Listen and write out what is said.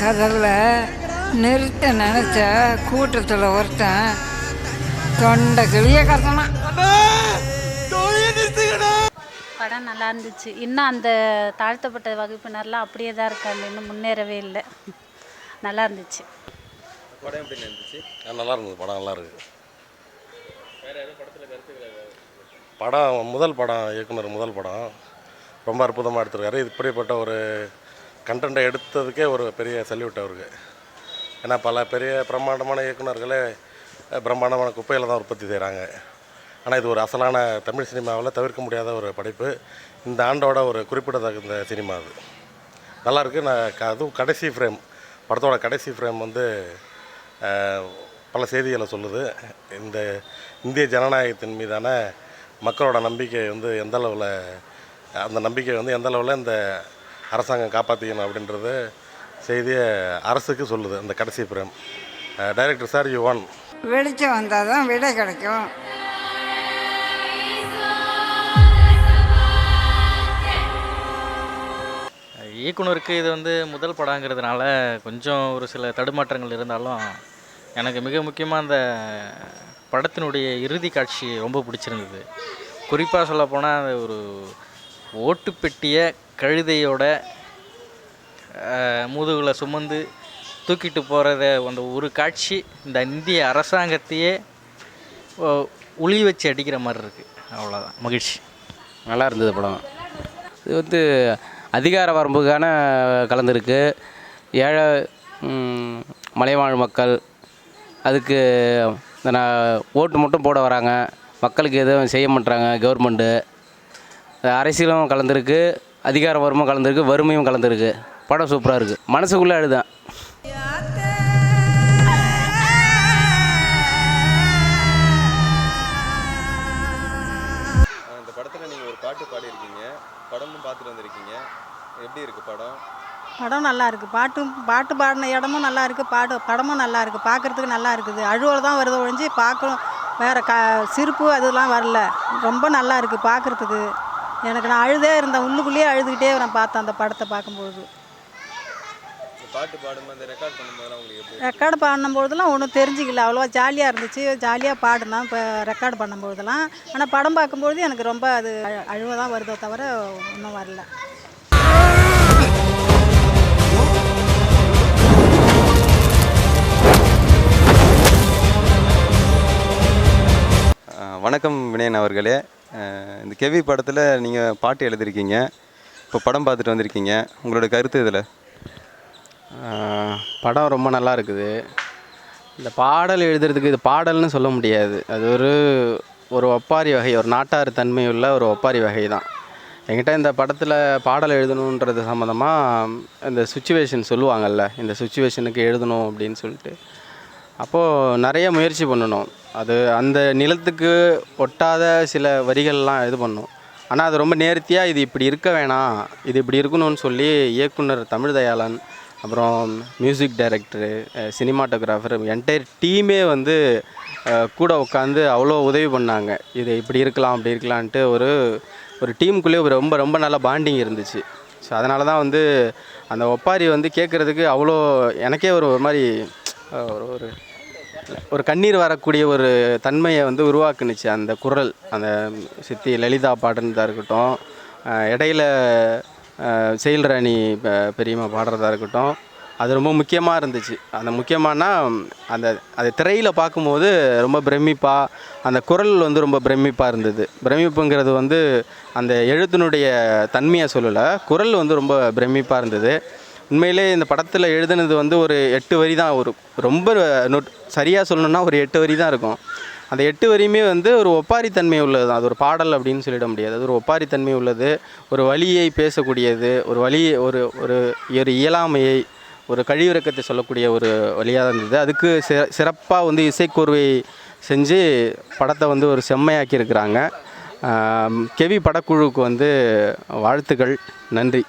கதறில் நிறுத்த நினச்ச கூட்டத்தில் ஒருத்தன் தொண்டை கிளிய கத்தனான். படம் நல்லா இருந்துச்சு. இன்னும் அந்த தாழ்த்தப்பட்ட வகுப்பினர்லாம் அப்படியே தான் இருக்காங்க. இன்னும் முன்னேறவே இல்லை. நல்லா இருந்துச்சு. படம் எப்படி இருந்துச்சு? ஆ, நல்லா இருந்தது. படம் நல்லா இருக்கு. படம் முதல் படம் இயக்குனர் முதல் படம். ரொம்ப அற்புதமாக எடுத்திருக்காரு. இது இப்படிப்பட்ட ஒரு கண்டென்ட்டை எடுத்ததுக்கே ஒரு பெரிய சல்யூட் அவருக்கு. ஏன்னா பல பெரிய பிரம்மாண்டமான இயக்குனர்களே பிரம்மாண்டமான குப்பையில் தான் உற்பத்தி செய்கிறாங்க ஆனால் இது ஒரு அசலான தமிழ் சினிமாவில் தவிர்க்க முடியாத ஒரு படைப்பு. இந்த ஆண்டோட ஒரு குறிப்பிடத்தகுந்த சினிமா அது. நல்லாயிருக்கு நான் க- அதுவும் கடைசி ஃப்ரேம் படத்தோட கடைசி ஃப்ரேம் வந்து பல செய்திகளை சொல்லுது. இந்த இந்திய ஜனநாயகத்தின் மீதான மக்களோட நம்பிக்கை வந்து எந்த அளவில் அந்த நம்பிக்கை வந்து எந்த அளவில் இந்த அரசாங்கம் காப்பாற்றிக்கணும் அப்படின்றது செய்தியை அரசுக்கு சொல்லுது அந்த கடைசி frame director sir U one வெளிச்சம் வந்தால் தான் விடை கிடைக்கும். இயக்குனருக்கு இது வந்து முதல் படங்கிறதுனால கொஞ்சம் ஒரு சில தடுமாற்றங்கள் இருந்தாலும் எனக்கு மிக முக்கியமாக அந்த படத்தினுடைய இறுதி காட்சி ரொம்ப பிடிச்சிருந்தது. குறிப்பாக சொல்லப்போனால் அந்த ஒரு ஓட்டு பெட்டியை கழுதையோட முதுகில் சுமந்து தூக்கிட்டு போகிறத அந்த ஒரு காட்சி இந்த இந்திய அரசாங்கத்தையே உளி வச்சு அடிக்கிற மாதிரி இருக்குது அவ்வளோதான் மகிழ்ச்சி. நல்லா இருந்தது படம். இது வந்து அதிகார வரம்புக்கான கலந்துருக்கு. ஏழை மலைவாழ் மக்கள் அதுக்கு இந்த ஓட்டு மட்டும் போட வராங்க. மக்களுக்கு எதுவும் செய்ய மாட்டுறாங்க கவர்மெண்ட்டு. அரசியலும் கலந்துருக்கு அதிகார வரம்பும் கலந்துருக்கு வறுமையும் கலந்துருக்கு. படம் சூப்பராக இருக்குது மனசுக்குள்ளே அழுதேன் இந்த படத்தில் நீங்கள் ஒரு பாட்டு பாடியிருக்கீங்க. படமும் பார்த்துட்டு வந்திருக்கீங்க. எப்படி இருக்கு படம்? படம் நல்லா இருக்குது பாட்டும் பாட்டு பாடின இடமும் நல்லா இருக்குது பாட்டு படமும் நல்லா இருக்குது பார்க்குறதுக்கு நல்லா இருக்குது. அழுவல் தான் வருது ஒழிஞ்சு பார்க்கணும். வேறு க சிரிப்பு அதெல்லாம் வரல. ரொம்ப நல்லா இருக்குது பார்க்குறதுக்கு. எனக்கு நான் அழுதே இருந்தேன். உள்ளுக்குள்ளேயே அழுதுகிட்டே நான் பார்த்தேன் அந்த படத்தை பார்க்கும்போது பாட்டு பாடும்போது ரெக்கார்ட் பண்ணும்போதெல்லாம் உங்களுக்கு எப்படி ரெக்கார்டு பண்ணும்போதெல்லாம் ஒன்றும் தெரிஞ்சிக்கல. அவ்வளோவா ஜாலியாக இருந்துச்சு. ஜாலியாக பாடினேன். இப்போ ரெக்கார்டு பண்ணும்போதெல்லாம் ஆனால் படம் பார்க்கும்போது எனக்கு ரொம்ப அது அழ- அழுவ தான் வருதோ தவிர ஒன்றும் வரல. வணக்கம் வினயன் அவர்களே. இந்த கெவி படத்தில் நீங்கள் பாட்டு எழுதியிருக்கீங்க இப்போ படம் பார்த்துட்டு வந்திருக்கீங்க. உங்களோட கருத்து இதில்? படம் ரொம்ப நல்லா இருக்குது. இந்த பாடல் எழுதுறதுக்கு இது பாடல்னு சொல்ல முடியாது. அது ஒரு ஒரு ஒப்பாரி வகை ஒரு நாட்டார் தன்மையுள்ள ஒரு ஒப்பாரி வகை தான். என்கிட்ட இந்த படத்தில் பாடல் எழுதணுன்றது சம்மந்தமாக இந்த சுச்சுவேஷன் சொல்லுவாங்கள்ல இந்த சுச்சுவேஷனுக்கு எழுதணும் அப்படின்னு சொல்லிட்டு. அப்போது நிறைய முயற்சி பண்ணணும். அது அந்த நிலத்துக்கு ஒட்டாத சில வரிகள்லாம் இது பண்ணும். ஆனால் அது ரொம்ப நேர்த்தியாக இது இப்படி இருக்க வேணாம். இது இப்படி இருக்கணும்னு சொல்லி இயக்குனர் தமிழ் தயாளன் அப்புறம் மியூசிக் டைரக்டரு சினிமாட்டோகிராஃபர் என்டையர் டீமே வந்து கூட உட்காந்து அவ்வளோ உதவி பண்ணாங்க. இது இப்படி இருக்கலாம் அப்படி இருக்கலான்ட்டு ஒரு ஒரு டீமுக்குள்ளேயே ஒரு ரொம்ப ரொம்ப நல்ல பாண்டிங் இருந்துச்சு. ஸோ அதனால தான் வந்து அந்த ஒப்பாரி வந்து கேட்குறதுக்கு அவ்வளோ எனக்கே ஒரு ஒரு மாதிரி ஒரு ஒரு ஒரு கண்ணீர் வரக்கூடிய ஒரு தன்மையை வந்து உருவாக்குனுச்சு அந்த குரல் அந்த சித்தி லலிதா பாடுறதா இருக்கட்டும் இடையில செயல்ராணி பெரியம்மா பாடுறதா இருக்கட்டும் அது ரொம்ப முக்கியமாக இருந்துச்சு. அந்த முக்கியமானா அந்த அது திரையில் பார்க்கும்போது ரொம்ப பிரமிப்பாக அந்த குரல் வந்து ரொம்ப பிரமிப்பாக இருந்தது. பிரமிப்புங்கிறது வந்து அந்த எழுத்தினுடைய தன்மையை சொல்லலை குரல் வந்து ரொம்ப பிரமிப்பாக இருந்தது. உண்மையிலே இந்த படத்தில் எழுதுனது வந்து ஒரு எட்டு வரி தான் ஒரு ரொம்ப நொட் சரியாக சொல்லணுன்னா ஒரு எட்டு வரி தான் இருக்கும். அந்த எட்டு வரியுமே வந்து ஒரு ஒப்பாரித்தன்மை உள்ளது தான். அது ஒரு பாடல் அப்படின்னு சொல்லிட முடியாது. அது ஒரு ஒப்பாரித்தன்மை உள்ளது. ஒரு வழியை பேசக்கூடியது. ஒரு வழி ஒரு ஒரு ஒரு இயலாமையை ஒரு கழிவிறக்கத்தை சொல்லக்கூடிய ஒரு வழியாக இருந்தது. அதுக்கு சி சிறப்பாக வந்து இசைக்கோர்வை செஞ்சு படத்தை வந்து ஒரு செம்மையாக்கி இருக்கிறாங்க கெவி படக்குழுவுக்கு வந்து வாழ்த்துக்கள். நன்றி.